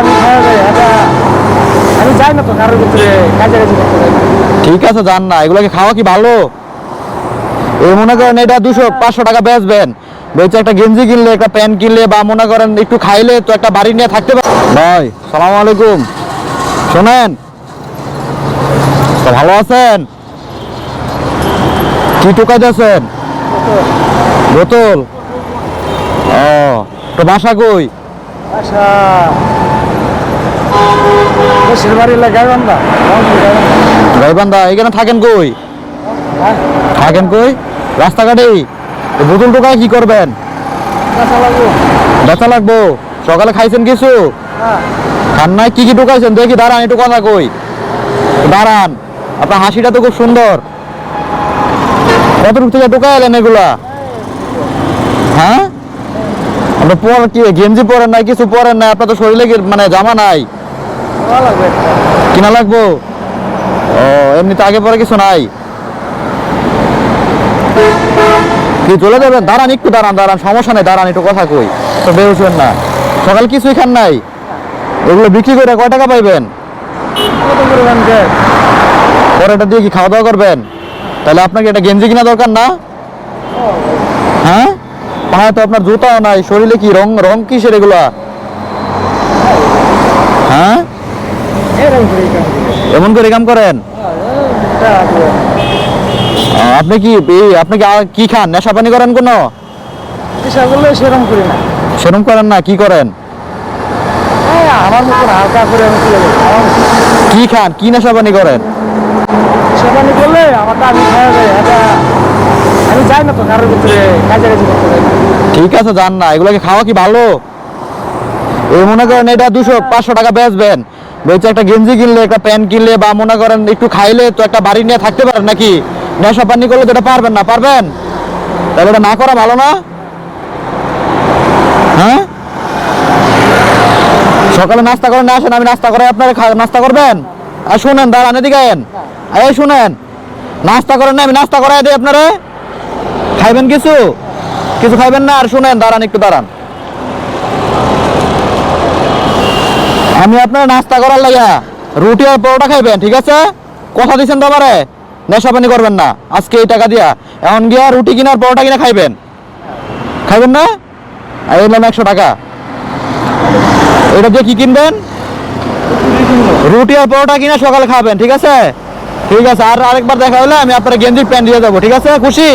আমি খাওয়া যায় এটা আমি যাই না তো কারোর ভিতরে কাজে কাজে করতে যাই ঠিক আছে যান না। এগুলোকে খাওয়া কি ভালো? এই মনে করেন এটা দুশো পাঁচশো টাকা বেচবেন। বেচে একটা গেঞ্জি কিনলে একটা প্যান্ট কিনলে বা মনে করেন একটু খাইলে তো একটা বাড়ি নিয়ে থাকতে পারে ভাই সালাম আলাইকুম। শোনেন। তো ভালো আছেন? কি দিয়েছেন বোতল। ও তো বাসা কই? দেশের সকালে খাইছেন কিছু? খান নাই কি কি ঢুকাইছেন? দেখি, দাঁড়ান, একটু কথা কই। দাঁড়ান, আপনার হাসিটা তো খুব সুন্দর। কতটুক থেকে ঢুকাইলেন এগুলা? হ্যাঁ? আপনার কি, গেঞ্জি পরেন নাই, কিছু পরেন নাই? আপনার তো শরীরে মানে জামা নাই। কিনা লাগবো? ও এমনিতে আগে পরে কিছু নাই? কি চলে যাবেন? দাঁড়ান একটু দাঁড়ান দাঁড়ান সমস্যা নেই দাঁড়ান একটু কথা কই। তো বেরোছেন না। সকাল কিছুই খান নাই? এগুলো বিক্রি করে কয় টাকা পাইবেন? পরে এটা দিয়ে কি খাওয়া দাওয়া করবেন? তাহলে আপনাকে এটা গেঞ্জি কিনা দরকার না? হ্যাঁ? পায়ে তো আপনার জুতাও নাই শরীরে কি রং রং কিসের এগুলা? হ্যাঁ? এমন করে কাম করেন? আপনি কি আপনি কি খান? নেশা পানি করেন কোনো? সেরকম করেন না, কি করেন? কি খান? কি নেশা পানি করেন? ঠিক আছে, যান না। এগুলোকে খাওয়া কি ভালো? এই মনে করেন এটা দুশো পাঁচশো টাকা বেচবেন। বেচে একটা গেঞ্জি কিনলে, একটা প্যান্ট কিনলে বা মনে করেন একটু খাইলে তো একটা বাড়ি নিয়ে থাকতে পারেন নাকি? নেশা পানি করলে তো এটা পারবেন না, পারবেন? তাহলে এটা না করা ভালো না? হ্যাঁ? সকালে নাস্তা করে না আসেন, আমি নাস্তা করে আপনারা নাস্তা করবেন? আর শুনেন, দাঁড়ান এদিকে আয়েন। এই শুনেন। নাস্তা করেন না আমি নাস্তা করাই দিই আপনারা। খাইবেন কিছু? কিছু খাইবেন না, আর শুনেন, দাঁড়ান, একটু দাঁড়ান। আমি আপনার নাস্তা করার লাগা রুটি আর পরোটা খাইবেন, ঠিক আছে? কথা দিচ্ছেন তো আমারে? নেশা করবেন না। আজকে এই টাকা দিয়া। এখন গিয়া রুটি কিনার পরোটা কিনা খাইবেন। খাইবেন না? আর এলাম একশো টাকা। এটা দিয়ে কি কিনবেন? রুটি আর পরোটা কিনা সকালে খাবেন, ঠিক আছে? ঠিক আছে, আর আরেকবার দেখা হলে আমি আপনার গেঞ্জির প্যান্ট দিয়ে যাব ঠিক আছে? খুশি?